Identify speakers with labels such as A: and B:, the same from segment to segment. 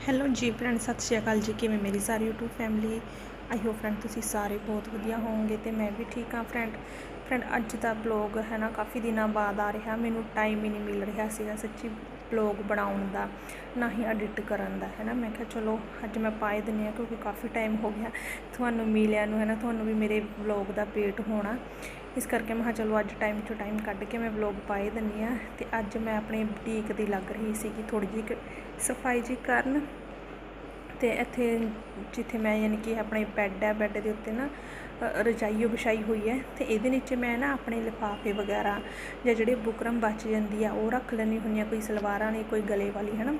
A: Hello ਜੀ friend ਸਤਿ ਸ਼੍ਰੀ ਅਕਾਲ ਜੀ। ਕਿਵੇਂ ਮੇਰੀ ਸਾਰੀ YouTube family I hope friend ਤੁਸੀਂ ਸਾਰੇ ਬਹੁਤ ਵਧੀਆ ਹੋਵੋਗੇ ਤੇ ਮੈਂ ਵੀ ਠੀਕ ਹਾਂ ਫਰੈਂਡ ਫਰੈਂਡ ਅੱਜ ਦਾ ਬਲੌਗ ਹੈ ਨਾ, ਕਾਫੀ ਦਿਨਾਂ ਬਾਅਦ ਆ ਰਿਹਾ। ਮੈਨੂੰ ਟਾਈਮ ਹੀ ਨਹੀਂ ਮਿਲ ਰਿਹਾ ਸੀਗਾ ਸੱਚੀ ਬਲੌਗ ਬਣਾਉਣ ਦਾ, ਨਾ ਹੀ ਐਡਿਟ ਕਰਨ ਦਾ, ਹੈ ਨਾ? ਮੈਂ ਕਿਹਾ ਚਲੋ, ਅੱਜ ਮੈਂ ਪਾਏ ਦਿੰਦੀ ਹਾਂ ਕਿਉਂਕਿ ਕਾਫੀ ਟਾਈਮ ਹੋ ਗਿਆ। ਤੁਹਾਨੂੰ ਮਿਲਿਆ ਨੂੰ, ਹੈ ਨਾ? ਤੁਹਾਨੂੰ ਵੀ ਮੇਰੇ ਬਲੌਗ ਦਾ ਵੇਟ ਹੋਣਾ। ਇਸ ਕਰਕੇ ਮੈਂ ਕਿਹਾ ਚਲੋ ਅੱਜ ਟਾਈਮ ਟੂ ਟਾਈਮ ਕੱਢ ਕੇ ਮੈਂ ਵਲੌਗ ਪਾਏ ਦਿੰਦੀ ਆ ਤੇ ਅੱਜ ਮੈਂ ਆਪਣੇ ਬੁਟੀਕ ਦੀ ਲੱਗ ਰਹੀ ਸੀਗੀ ਥੋੜੀ ਜਿਹੀ ਸਫ਼ਾਈ ਜੀ ਕਰਨ ਤੇ ਇੱਥੇ ਜਿੱਥੇ ਮੈਂ ਯਾਨੀ ਕਿ ਆਪਣੇ ਬੈੱਡ ਹੈ ਬੈੱਡ ਦੇ ਉੱਤੇ ਨਾ ਰਜਾਈਓ ਵਿਛਾਈ ਹੋਈ ਹੈ ਤੇ ਇਹਦੇ ਨੀਚੇ ਮੈਂ ਨਾ ਆਪਣੇ ਲਿਫਾਫੇ ਵਗੈਰਾ ਜਾਂ ਜਿਹੜੇ ਬੁਕਰਮ ਬਚ ਜਾਂਦੀ ਆ, ਉਹ ਰੱਖ ਲੈਣੀ ਹੁੰਦੀ ਆ, ਕੋਈ ਸਲਵਾਰਾਂ ਨੇ, ਕੋਈ ਗਲੇ ਵਾਲੀ ਹੈ ਨਾ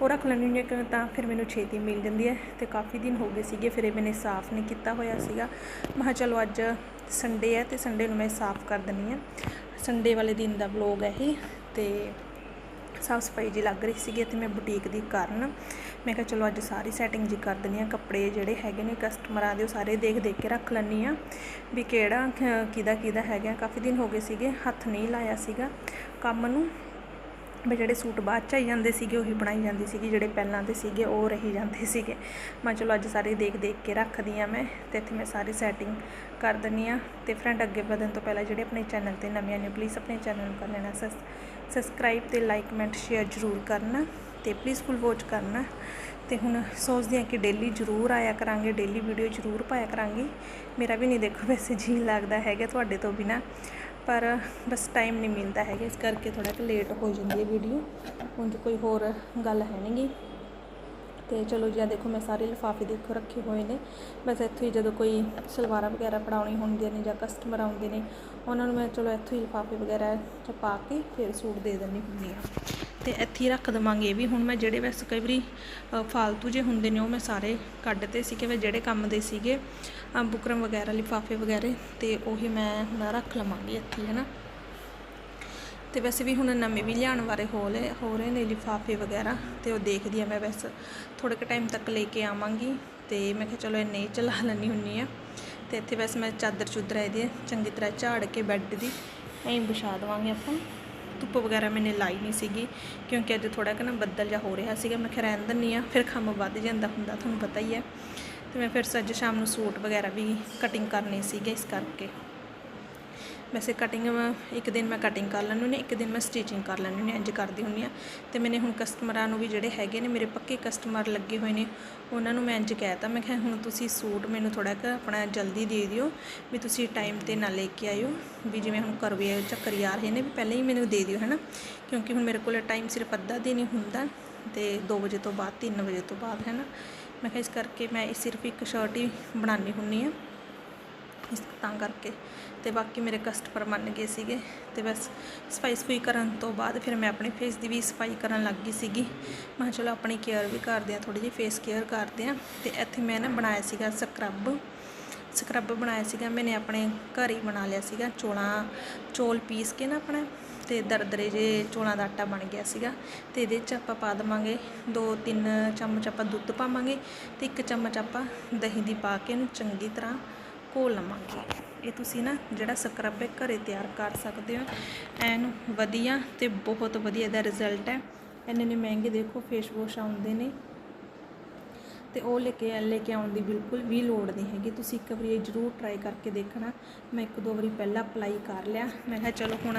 A: ਉਹ ਰੱਖ ਲੈਣੀ ਹੁੰਦੀ ਆ, ਕਿਉਂ ਤਾਂ ਫਿਰ ਮੈਨੂੰ ਛੇਤੀ ਮਿਲ ਜਾਂਦੀ ਹੈ ਤੇ ਕਾਫੀ ਦਿਨ ਹੋ ਗਏ ਸੀਗੇ, ਫਿਰ ਇਹ ਮੈਨੇ ਸਾਫ਼ ਨਹੀਂ ਕੀਤਾ ਹੋਇਆ ਸੀਗਾ। ਮੈਂ ਚਲੋ ਅੱਜ ਸੰਡੇ ਹੈ ਤੇ ਸੰਡੇ ਨੂੰ ਮੈਂ ਸਾਫ਼ ਕਰ ਦਿੰਦੀ ਆ ਸੰਡੇ ਵਾਲੇ ਦਿਨ ਦਾ ਵਲੌਗ ਹੈ ਇਹ ਤੇ ਸਾਫ਼ ਸਫ਼ਾਈ ਜੀ ਲੱਗ ਰਹੀ ਸੀਗੀ ਤੇ ਮੈਂ ਬੁਟੀਕ ਦੀ ਕਾਰਨ ਮੈਂ ਕਿਹਾ ਚਲੋ ਅੱਜ ਸਾਰੀ ਸੈਟਿੰਗ ਜੀ ਕਰ ਦਿੰਨੀ ਆ ਕੱਪੜੇ ਜਿਹੜੇ ਹੈਗੇ ਨੇ ਕਸਟਮਰਾਂ ਦੇ ਉਹ ਸਾਰੇ ਦੇਖ ਦੇਖ ਕੇ ਰੱਖ ਲੈਣੀ ਆ ਵੀ ਕਿਹੜਾ ਕ- ਕਿਹਦਾ ਕਿਹਦਾ ਹੈਗਾ। ਕਾਫੀ ਦਿਨ ਹੋ ਗਏ ਸੀਗੇ, ਹੱਥ ਨਹੀਂ ਲਾਇਆ ਸੀਗਾ ਕੰਮ ਨੂੰ। ਮੈਂ ਜਿਹੜੇ ਸੂਟ ਬਾਅਦ ਚ ਆਈ ਜਾਂਦੇ ਸੀਗੇ, ਉਹੀ ਬਣਾਈ ਜਾਂਦੀ ਸੀਗੀ, ਜਿਹੜੇ ਪਹਿਲਾਂ ਦੇ ਸੀਗੇ, ਉਹ ਰਹੀ ਜਾਂਦੇ ਸੀਗੇ। ਮੈਂ ਚਲੋ ਅੱਜ ਸਾਰੇ ਦੇਖ ਦੇਖ ਕੇ ਰੱਖਦੀ ਆ ਮੈਂ ਤੇ ਇੱਥੇ ਮੈਂ ਸਾਰੀ ਸੈਟਿੰਗ ਕਰ ਦਿੰਨੀ ਆ ਤੇ ਫਰੈਂਡ ਅੱਗੇ ਵਧਣ ਤੋਂ ਪਹਿਲਾਂ ਜਿਹੜੇ ਆਪਣੇ ਚੈਨਲ ਤੇ ਨਵੇਂ ਨੇ ਪਲੀਜ਼ ਆਪਣੇ ਚੈਨਲ ਨੂੰ ਕਰ ਲੈਣਾ। ਸਬਸਕ੍ਰਾਈਬ ਸਬਸਕ੍ਰਾਈਬ ਤੇ ਲਾਈਕ ਕਮੈਂਟ ਸ਼ੇਅਰ ਜ਼ਰੂਰ ਕਰਨਾ ਤੇ ਪਲੀਜ਼ ਫੁੱਲ ਵਾਚ ਕਰਨਾ। ਤੇ ਹੁਣ ਸੋਚਦੀ ਹਾਂ ਕਿ ਡੇਲੀ ਜ਼ਰੂਰ ਆਇਆ ਕਰਾਂਗੇ ਡੇਲੀ ਵੀਡੀਓ ਜ਼ਰੂਰ ਪਾਇਆ ਕਰਾਂਗੇ। ਮੇਰਾ ਵੀ ਨਹੀਂ ਦੇਖੋ ਵੈਸੇ ਜੀ ਲੱਗਦਾ ਹੈਗਾ ਤੁਹਾਡੇ ਤੋਂ ਬਿਨਾ, ਪਰ ਬਸ ਟਾਈਮ ਨਹੀਂ ਮਿਲਦਾ ਹੈਗਾ, ਇਸ ਕਰਕੇ ਥੋੜਾ ਕਿ ਲੇਟ ਹੋ ਜਾਂਦੀ ਹੈ ਵੀਡੀਓ ਉਂਝ ਕੋਈ ਹੋਰ ਗੱਲ ਹੈ ਨਹੀਂਗੀ ਤੇ ਚਲੋ ਜੀ ਆ ਦੇਖੋ, ਮੈਂ ਸਾਰੇ ਲਿਫਾਫੇ ਦੇਖੋ ਰੱਖੇ ਹੋਏ ਨੇ। ਬਸ ਇੱਥੋਂ ਹੀ ਜਦੋਂ ਕੋਈ ਸਲਵਾਰਾਂ ਵਗੈਰਾ ਪੜਾਉਣੀ ਹੁੰਦੀਆਂ ਨੇ ਜਾਂ ਕਸਟਮਰ ਆਉਂਦੇ ਨੇ, ਉਹਨਾਂ ਨੂੰ ਮੈਂ ਚਲੋ ਇੱਥੋਂ ਹੀ ਲਿਫਾਫੇ ਵਗੈਰਾ ਚ ਪਾ ਕੇ ਫਿਰ ਸੂਟ ਦੇ ਦਿੰਦੀ ਹੁੰਦੀ ਆ ਤੇ ਇੱਥੇ ਹੀ ਰੱਖ ਦਵਾਂਗੇ ਇਹ ਵੀ। ਹੁਣ ਮੈਂ ਜਿਹੜੇ ਵੈਸੇ ਕਈ ਵਾਰੀ ਫਾਲਤੂ ਜੇ ਹੁੰਦੇ ਨੇ, ਉਹ ਮੈਂ ਸਾਰੇ ਕੱਢਤੇ ਸੀ ਕਿ ਮੈਂ ਜਿਹੜੇ ਕੰਮ ਦੇ ਸੀਗੇ ਬੁਕਰਮ ਵਗੈਰਾ, ਲਿਫਾਫੇ ਵਗੈਰਾ, ਤੇ ਉਹੀ ਮੈਂ ਹੁਣ ਰੱਖ ਲਵਾਂਗੀ ਇੱਥੇ, ਹੈ ਨਾ। ਤੇ ਵੈਸੇ ਵੀ ਹੁਣ ਨਵੇਂ ਵੀ ਲਿਆਉਣ ਵਾਲੇ ਹੋ ਲੈ ਹੋ ਰਹੇ ਨੇ ਲਿਫਾਫੇ ਵਗੈਰਾ ਤੇ ਉਹ ਦੇਖਦੀ ਆ ਮੈਂ ਬਸ। ਥੋੜੇ ਕੁ ਟਾਈਮ ਤੱਕ ਲੈ ਕੇ ਆਵਾਂਗੀ ਤੇ ਮੈਂ ਕਿਹਾ ਚਲੋ ਇੰਨੇ ਚਲਾ ਲੈਣੀ ਹੁੰਨੀ ਆ ਤੇ ਇੱਥੇ ਵੈਸੇ ਮੈਂ ਚਾਦਰ ਚੁੱਦਰ ਇਹਦੀ ਚੰਗੀ ਤਰ੍ਹਾਂ ਝਾੜ ਕੇ ਬੈੱਡ ਦੀ ਐਂ ਵਿਛਾ ਦੇਵਾਂਗੇ ਆਪਾਂ। ਧੁੱਪ ਵਗੈਰਾ ਮੈਨੇ ਲਾਈ ਨਹੀਂ ਸੀਗੀ ਕਿਉਂਕਿ ਅੱਜ ਥੋੜਾ ਕਿ ਨਾ ਬੱਦਲ ਜਿਹਾ ਹੋ ਰਿਹਾ ਸੀਗਾ। ਮੈਂ ਕਿਹਾ ਰਹਿਣ ਦਿੰਦੀ ਆ ਫਿਰ ਕੰਮ ਵੱਧ ਜਾਂਦਾ ਹੁੰਦਾ, ਤੁਹਾਨੂੰ ਪਤਾ ਹੀ ਹੈ। ਤੇ ਮੈਂ ਫਿਰ ਅੱਜ ਸ਼ਾਮ ਨੂੰ ਸੂਟ ਵਗੈਰਾ ਵੀ ਕਟਿੰਗ ਕਰਨੀ ਸੀਗੀ ਇਸ ਕਰਕੇ। ਵੈਸੇ ਕਟਿੰਗ ਇੱਕ ਦਿਨ ਮੈਂ ਕਟਿੰਗ ਕਰ ਲੈਂਦੀ ਹੁੰਦੀ ਹਾਂ, ਇੱਕ ਦਿਨ ਮੈਂ ਸਟਿਚਿੰਗ ਕਰ ਲੈਂਦੀ ਹੁੰਦੀ ਹਾਂ, ਇੰਜ ਕਰਦੀ ਹੁੰਦੀ ਆ ਤੇ ਮੈਨੇ ਹੁਣ ਕਸਟਮਰਾਂ ਨੂੰ ਵੀ ਜਿਹੜੇ ਹੈਗੇ ਨੇ ਮੇਰੇ ਪੱਕੇ ਕਸਟਮਰ ਲੱਗੇ ਹੋਏ ਨੇ ਉਹਨਾਂ ਨੂੰ ਮੈਂ ਇੰਜ ਕਹਿਤਾ ਮੈਂ ਕਿਹਾ ਹੁਣ ਤੁਸੀਂ ਸੂਟ ਮੈਨੂੰ ਥੋੜਾ ਕੁ ਆਪਣਾ ਜਲਦੀ ਦੇ ਦਿਓ ਵੀ ਤੁਸੀਂ ਟਾਈਮ ਤੇ ਨਾ ਲੈ ਕੇ ਆਇਓ ਵੀ ਜਿਵੇਂ ਹੁਣ ਕਰਵੇ ਚੱਕਰ ਆ ਰਹੇ ਨੇ ਵੀ ਪਹਿਲਾਂ ਹੀ ਮੈਨੂੰ ਦੇ ਦਿਓ ਹੈਨਾ। ਕਿਉਂਕਿ ਹੁਣ ਮੇਰੇ ਕੋਲ ਟਾਈਮ ਸਿਰਫ ਅੱਧਾ ਦਿਨ ਹੀ ਹੁੰਦਾ ਤੇ 2 ਵਜੇ ਤੋਂ ਬਾਅਦ 3 ਵਜੇ ਤੋਂ ਬਾਅਦ ਹੈਨਾ। ਮੈਂ ਕਿਹਾ ਇਸ ਕਰਕੇ ਮੈਂ ਇਹ ਸਿਰਫ ਇੱਕ ਸ਼ਰਟ ਹੀ ਬਣਾਉਣੀ ਹੁੰਨੀ ਆ ਇਸ ਤਾਂ ਕਰਕੇ। ਤੇ ਬਾਕੀ ਮੇਰੇ ਕਸਟਮਰ ਮੰਨ ਗਏ ਸੀਗੇ। ਤੇ ਬਸ ਸਫ਼ਾਈ ਸਫੂਈ ਕਰਨ ਤੋਂ ਬਾਅਦ ਫਿਰ ਮੈਂ ਆਪਣੇ ਫੇਸ ਦੀ ਵੀ ਸਫ਼ਾਈ ਕਰਨ ਲੱਗ ਗਈ ਸੀਗੀ। ਮੈਂ ਕਿਹਾ ਚਲੋ ਆਪਣੀ ਕੇਅਰ ਵੀ ਕਰਦੇ ਆ ਥੋੜੀ ਜਿਹੀ ਫੇਸ ਕੇਅਰ ਕਰਦੇ ਆ ਤੇ ਇੱਥੇ ਮੈਂ ਨਾ ਬਣਾਇਆ ਸੀਗਾ ਸਕਰਬ ਸਕਰਬ ਬਣਾਇਆ ਸੀਗਾ। ਮੈਨੇ ਆਪਣੇ ਘਰ ਹੀ ਬਣਾ ਲਿਆ ਸੀਗਾ। ਚੋਲਾਂ, ਚੋਲ ਪੀਸ ਕੇ ਨਾ ਆਪਣਾ। ਤੇ ਦਰਦਰੇ ਜੇ ਚੋਲਾਂ ਦਾ ਆਟਾ ਬਣ ਗਿਆ ਸੀਗਾ। ਤੇ ਇਹਦੇ ਚ ਆਪਾਂ ਪਾ ਦੇਵਾਂਗੇ ਦੋ ਤਿੰਨ ਚਮਚ ਆਪਾਂ ਦੁੱਧ ਪਾਵਾਂਗੇ। ਤੇ ਇੱਕ ਚਮਚ ਆਪਾਂ ਦਹੀਂ ਦੀ ਪਾ ਕੇ ਇਹਨੂੰ ਚੰਗੀ ਤਰ੍ਹਾਂ ਘੋਲ ਲਵਾਂਗੇ। ਇਹ ਤੁਸੀਂ ਨਾ ਜਿਹੜਾ ਸਕਰਬ ਹੈ ਘਰੇ ਤਿਆਰ ਕਰ ਸਕਦੇ ਹੋ, ਐਨ ਵਧੀਆ ਤੇ ਬਹੁਤ ਵਧੀਆ ਇਹਦਾ ਰਿਜ਼ਲਟ ਹੈ। ਇੰਨੇ ਨੇ ਮਹਿੰਗੇ ਦੇਖੋ ਫੇਸ ਵਾਸ਼ ਆਉਂਦੇ ਨੇ। ਤੇ ਉਹ ਲੈ ਕੇ ਲੈ ਕੇ ਆਉਣ ਦੀ ਬਿਲਕੁਲ ਵੀ ਲੋੜ ਨਹੀਂ ਹੈਗੀ। ਤੁਸੀਂ ਇੱਕ ਵਾਰੀ ਇਹ ਜ਼ਰੂਰ ਟਰਾਈ ਕਰਕੇ ਦੇਖਣਾ। ਮੈਂ ਇੱਕ ਦੋ ਵਾਰੀ ਪਹਿਲਾਂ ਅਪਲਾਈ ਕਰ ਲਿਆ। ਮੈਂ ਕਿਹਾ ਚਲੋ ਹੁਣ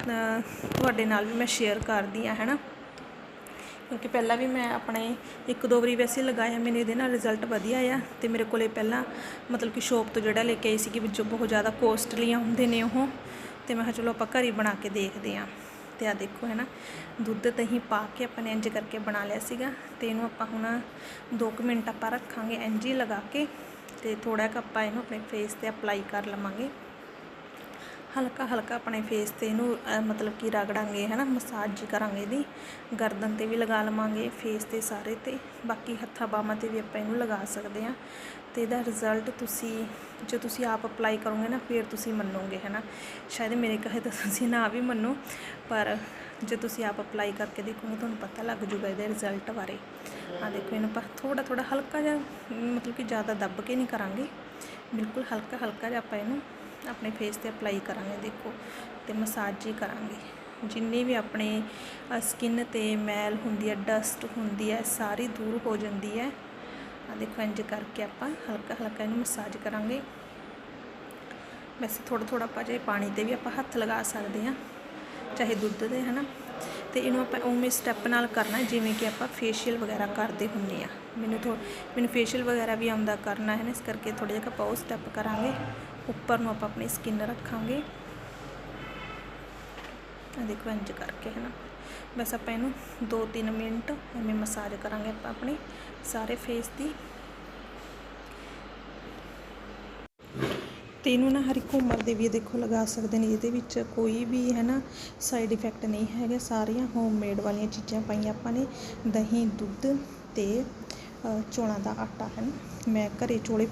A: ਤੁਹਾਡੇ ਨਾਲ ਵੀ ਮੈਂ ਸ਼ੇਅਰ ਕਰਦੀ ਆ ਹੈਨਾ? ਕਿਉਂਕਿ ਪਹਿਲਾਂ ਵੀ ਮੈਂ ਆਪਣੇ ਇੱਕ ਦੋ ਵਾਰੀ ਵੈਸੇ ਲਗਾਇਆ ਮੈਨੂੰ ਇਹਦੇ ਨਾਲ ਰਿਜ਼ਲਟ ਵਧੀਆ ਆ ਤੇ ਮੇਰੇ ਕੋਲੇ ਪਹਿਲਾਂ ਮਤਲਬ ਕਿ ਸ਼ੋਪ ਤੋਂ ਜਿਹੜਾ ਲੈ ਕੇ ਆਈ ਸੀ ਕਿ ਵਿੱਚੋਂ ਬਹੁਤ ਜ਼ਿਆਦਾ ਕੋਸਟਲੀਆਂ ਹੁੰਦੇ ਨੇ ਉਹ, ਤੇ ਮੈਂ ਕਿਹਾ ਚਲੋ ਆਪਾਂ ਘਰ ਹੀ ਬਣਾ ਕੇ ਦੇਖਦੇ ਆਂ ਤੇ ਆ ਦੇਖੋ ਹੈ ਨਾ, ਦੁੱਧ ਦਹੀਂ ਪਾ ਕੇ ਆਪਾਂ ਨੇ ਇੰਜ ਕਰਕੇ ਬਣਾ ਲਿਆ ਸੀਗਾ ਤੇ ਇਹਨੂੰ ਆਪਾਂ ਹੁਣ 2 ਮਿੰਟ ਆਪਾਂ ਰੱਖਾਂਗੇ ਇੰਜ ਹੀ ਲਗਾ ਕੇ ਤੇ ਥੋੜਾ ਕੁ ਆਪਾਂ ਇਹਨੂੰ ਆਪਣੇ ਫੇਸ ਤੇ ਅਪਲਾਈ ਕਰ ਲਵਾਂਗੇ। ਹਲਕਾ ਹਲਕਾ ਆਪਣੇ ਫੇਸ ਤੇ ਇਹਨੂੰ ਮਤਲਬ ਕਿ ਰਗੜਾਂਗੇ ਹੈ ਨਾ ਮਸਾਜ ਕਰਾਂਗੇ ਇਹਦੀ। ਗਰਦਨ ਤੇ ਵੀ ਲਗਾ ਲਵਾਂਗੇ ਫੇਸ ਤੇ ਸਾਰੇ ਤੇ। ਬਾਕੀ ਹੱਥਾਂ ਬਾਹਾਂ ਤੇ ਵੀ ਆਪਾਂ ਇਹਨੂੰ ਲਗਾ ਸਕਦੇ ਹਾਂ। ਤੇ ਇਹਦਾ ਰਿਜ਼ਲਟ ਤੁਸੀਂ, ਜੋ ਤੁਸੀਂ ਆਪ ਅਪਲਾਈ ਕਰੋਗੇ ਨਾ, ਫਿਰ ਤੁਸੀਂ ਮੰਨੋਗੇ ਹੈ ਨਾ ਸ਼ਾਇਦ ਮੇਰੇ ਕਹੇ ਤਾਂ ਤੁਸੀਂ ਨਾ ਵੀ ਮੰਨੋ, ਪਰ ਜੇ ਤੁਸੀਂ ਆਪ ਅਪਲਾਈ ਕਰਕੇ ਦੇਖੋਗੇ, ਤੁਹਾਨੂੰ ਪਤਾ ਲੱਗ ਜੂਗਾ ਇਹਦੇ ਰਿਜ਼ਲਟ ਬਾਰੇ। ਆ ਦੇਖੋ ਇਹਨੂੰ ਆਪਾਂ ਥੋੜਾ ਥੋੜਾ ਹਲਕਾ ਜਿਹਾ, ਮਤਲਬ ਕਿ ਜ਼ਿਆਦਾ ਦੱਬ ਕੇ ਨਹੀਂ ਕਰਾਂਗੇ। ਬਿਲਕੁਲ ਹਲਕਾ ਹਲਕਾ ਜਿਹਾ ਆਪਾਂ ਇਹਨੂੰ ਆਪਣੇ ਫੇਸ ਤੇ ਅਪਲਾਈ ਕਰਾਂਗੇ, ਦੇਖੋ ਤੇ ਮਸਾਜ ਹੀ ਕਰਾਂਗੇ। ਜਿੰਨੀ ਵੀ ਆਪਣੇ ਸਕਿਨ ਤੇ ਮੈਲ ਹੁੰਦੀ ਹੈ ਡਸਟ ਹੁੰਦੀ ਹੈ, ਸਾਰੀ ਦੂਰ ਹੋ ਜਾਂਦੀ ਹੈ। ਆ ਦੇਖੋ ਇੰਜ ਕਰਕੇ ਆਪਾਂ ਹਲਕਾ ਹਲਕਾ ਇਹਨੂੰ ਮਸਾਜ ਕਰਾਂਗੇ। ਵੈਸੇ ਥੋੜਾ ਥੋੜਾ ਆਪਾਂ ਜੇ ਪਾਣੀ ਤੇ ਵੀ ਆਪਾਂ ਹੱਥ ਲਗਾ ਸਕਦੇ ਹਾਂ, ਚਾਹੇ ਦੁੱਧ ਦੇ, ਹਨਾ। ਤੇ ਇਹਨੂੰ ਆਪਾਂ ਉਵੇਂ ਸਟੈਪ ਨਾਲ ਕਰਨਾ, ਜਿਵੇਂ ਕਿ ਆਪਾਂ ਫੇਸ਼ੀਅਲ ਵਗੈਰਾ ਕਰਦੇ ਹੁੰਨੇ ਆ ਮੈਨੂੰ ਥੋ, ਮੈਨੂੰ ਫੇਸ਼ੀਅਲ ਵਗੈਰਾ ਵੀ ਆਉਂਦਾ ਕਰਨਾ ਹੈ ਨਾ, ਇਸ ਕਰਕੇ ਥੋੜਾ ਜਿਹਾ ਆਪਾਂ ਉਹ ਸਟੈਪ ਕਰਾਂਗੇ। ਉੱਪਰ ਨੂੰ ਆਪਾਂ ਆਪਣੀ ਸਕਿਨ ਰੱਖਾਂਗੇ। ਆ ਦੇਖੋ ਇੰਜ ਕਰਕੇ ਹੈ ਨਾ ਬਸ ਆਪਾਂ ਇਹਨੂੰ 2-3 ਮਿੰਟ ਐਵੇਂ ਮਸਾਜ ਕਰਾਂਗੇ ਆਪਾਂ ਆਪਣੇ ਸਾਰੇ ਫੇਸ ਦੀ। ਤੇ ਇਹਨੂੰ ਨਾ ਹਰ ਇੱਕ ਉਮਰ ਦੇ ਵੀ ਇਹ ਦੇਖੋ ਲਗਾ ਸਕਦੇ ਨੇ, ਇਹਦੇ ਵਿੱਚ ਕੋਈ ਵੀ ਹੈ ਨਾ ਸਾਈਡ ਇਫੈਕਟ ਨਹੀਂ ਹੈਗਾ। ਸਾਰੀਆਂ ਹੋਮਮੇਡ ਵਾਲੀਆਂ ਚੀਜ਼ਾਂ ਪਾਈਆਂ ਆਪਾਂ ਨੇ। ਦਹੀਂ, ਦੁੱਧ ਤੇ ਚੌਲਾਂ ਦਾ ਆਟਾ ਹੈ ਨਾ, ਮੈਂ ਘਰ ਚੌਲੇ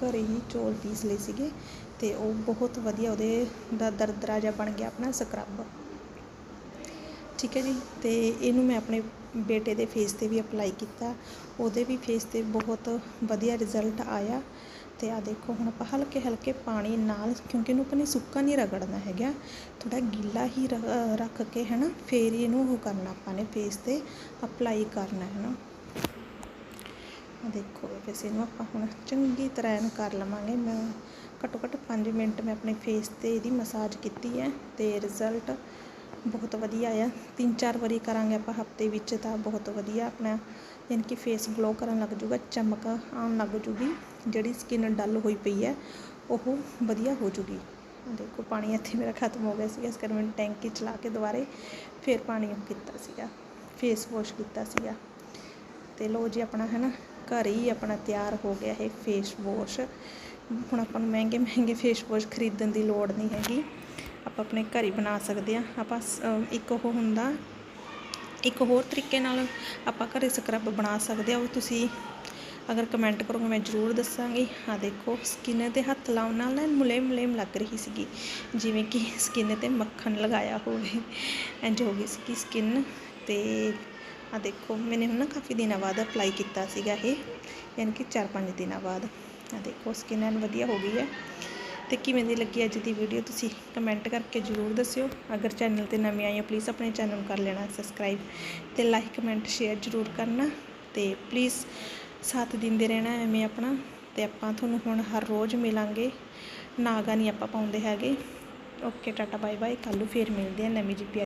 A: ਘਰ ਹੀ ਚੌਲ ਪੀਸ ਲਏ ਸੀਗੇ ਅਤੇ ਉਹ ਬਹੁਤ ਵਧੀਆ ਉਹਦੇ ਦਾ ਦਰਦਰਾ ਜਿਹਾ ਬਣ ਗਿਆ ਆਪਣਾ ਸਕਰੱਬ। ਠੀਕ ਹੈ ਜੀ ਅਤੇ ਇਹਨੂੰ ਮੈਂ ਆਪਣੇ ਬੇਟੇ ਦੇ ਫੇਸ ਤੇ ਵੀ ਅਪਲਾਈ ਕੀਤਾ। ਉਹਦੇ ਵੀ ਫੇਸ ਤੇ ਬਹੁਤ ਵਧੀਆ ਰਿਜ਼ਲਟ ਆਇਆ। ਤੇ ਆ ਦੇਖੋ, ਹੁਣ ਆਪਾਂ ਹਲਕੇ ਹਲਕੇ ਪਾਣੀ ਨਾਲ, ਕਿਉਂਕਿ ਇਹਨੂੰ ਆਪਾਂ ਨੇ ਸੁੱਕਾ ਨਹੀਂ ਰਗੜਨਾ ਹੈਗਾ ਥੋੜਾ ਗਿੱਲਾ ਹੀ ਰੱਖ ਕੇ ਹੈ ਨਾ, ਫੇਰ ਇਹਨੂੰ ਉਹ ਕਰਨਾ ਆਪਾਂ ਨੇ ਫੇਸ ਤੇ ਅਪਲਾਈ ਕਰਨਾ ਹੈ ਨਾ। ਦੇਖੋ ਵੈਸੇ ਇਹਨੂੰ ਆਪਾਂ ਹੁਣ ਚੰਗੀ ਤਰ੍ਹਾਂ ਇਹਨੂੰ ਕਰ ਲਵਾਂਗੇ। ਮੈਂ ਘੱਟੋ ਘੱਟ 5 ਮਿੰਟ ਮੈਂ ਆਪਣੇ ਫੇਸ ਤੇ ਇਹਦੀ ਮਸਾਜ ਕੀਤੀ ਹੈ ਤੇ ਰਿਜ਼ਲਟ ਬਹੁਤ ਵਧੀਆ ਆ ਤਿੰਨ ਚਾਰ ਵਾਰੀ ਕਰਾਂਗੇ ਆਪਾਂ ਹਫ਼ਤੇ ਵਿੱਚ ਤਾਂ ਬਹੁਤ ਵਧੀਆ ਆਪਣਾ ਯਾਨੀ ਕਿ ਫੇਸ ਗਲੋ ਕਰਨ ਲੱਗ ਜੂਗਾ ਚਮਕ ਆਉਣ ਲੱਗ ਜੂਗੀ। ਜਿਹੜੀ ਸਕਿਨ ਡਲ ਹੋਈ ਪਈ ਹੈ, ਉਹ ਵਧੀਆ ਹੋ ਜੂਗੀ। ਦੇਖੋ ਪਾਣੀ ਇੱਥੇ ਮੇਰਾ ਖਤਮ ਹੋ ਗਿਆ ਸੀ ਇਸ ਕਰਕੇ ਮੈਂ ਟੈਂਕੀ ਚਲਾ ਕੇ ਦੁਬਾਰੇ ਫਿਰ ਪਾਣੀ ਕੀਤਾ ਸੀਗਾ ਫੇਸ ਵਾਸ਼ ਕੀਤਾ ਸੀਗਾ। ਤੇ ਲੋ ਜੀ ਆਪਣਾ, ਹੈ ਨਾ ਘਰ ਹੀ ਆਪਣਾ ਤਿਆਰ ਹੋ ਗਿਆ ਇਹ ਫੇਸ ਵਾਸ਼ ਹੁਣ ਆਪਾਂ ਨੂੰ ਮਹਿੰਗੇ ਮਹਿੰਗੇ ਫੇਸ ਵਾਸ਼ ਖਰੀਦਣ ਦੀ ਲੋੜ ਨਹੀਂ ਹੈਗੀ। ਆਪਾਂ ਆਪਣੇ ਘਰ ਹੀ ਬਣਾ ਸਕਦੇ ਆ ਆਪਾਂ ਸ- ਇੱਕ ਉਹ ਹੁੰਦਾ, ਇੱਕ ਹੋਰ ਤਰੀਕੇ ਨਾਲ ਆਪਾਂ ਘਰੇ ਸਕਰਬ ਬਣਾ ਸਕਦੇ ਆ ਉਹ ਤੁਸੀਂ ਅਗਰ ਕਮੈਂਟ ਕਰੋਗੇ ਮੈਂ ਜ਼ਰੂਰ ਦੱਸਾਂਗੀ। ਆ ਦੇਖੋ ਸਕਿਨ ਤੇ ਹੱਥ ਲਾਉਣ ਨਾਲ ਨਾ ਮੁਲੇਮ ਮੁਲੇਮ ਲੱਗ ਰਹੀ ਸੀਗੀ। ਜਿਵੇਂ ਕਿ ਸਕਿਨ ਤੇ ਮੱਖਣ ਲਗਾਇਆ ਹੋਵੇ। ਇੰਜ ਹੋ ਗਈ ਸੀ ਸਕਿਨ ਤੇ ਆ ਦੇਖੋ, ਮੈਨੇ ਹੁਣ ਨਾ ਕਾਫੀ ਦਿਨਾਂ ਬਾਅਦ ਅਪਲਾਈ ਕੀਤਾ ਸੀਗਾ ਇਹ, ਯਾਨੀ ਕਿ 4-5 ਦਿਨਾਂ ਬਾਅਦ। ਆ ਦੇਖੋ ਸਕਿਨ ਐਨ ਵਧੀਆ ਹੋ ਗਈ ਹੈ। ਤੇ ਕਿਵੇਂ ਦੀ ਲੱਗੀ ਅੱਜ ਦੀ ਵੀਡੀਓ ਤੁਸੀਂ ਕਮੈਂਟ ਕਰਕੇ ਜ਼ਰੂਰ ਦੱਸਿਓ। ਅਗਰ ਚੈਨਲ ਤੇ ਨਵੇਂ ਆਏ ਹੋ ਪਲੀਜ਼ ਆਪਣੇ ਚੈਨਲ ਨੂੰ ਕਰ ਲੈਣਾ ਸਬਸਕ੍ਰਾਈਬ ਤੇ ਲਾਈਕ ਕਮੈਂਟ ਸ਼ੇਅਰ ਜ਼ਰੂਰ ਕਰਨਾ। ਤੇ ਪਲੀਜ਼ ਸਾਥ ਦਿੰਦੇ ਰਹਿਣਾ ਐਵੇਂ ਆਪਣਾ, ਤੇ ਆਪਾਂ ਤੁਹਾਨੂੰ ਹੁਣ ਹਰ ਰੋਜ਼ ਮਿਲਾਂਗੇ। ਨਾਗਾ ਨਹੀਂ ਆਪਾਂ ਪਾਉਂਦੇ ਹੈਗੇ। ਓਕੇ ਟਾਟਾ ਬਾਏ ਬਾਏ ਕੱਲ੍ਹ ਨੂੰ ਫੇਰ ਮਿਲਦੇ ਆ ਨਵੀਂ ਜੀ ਪਿਆਰੀ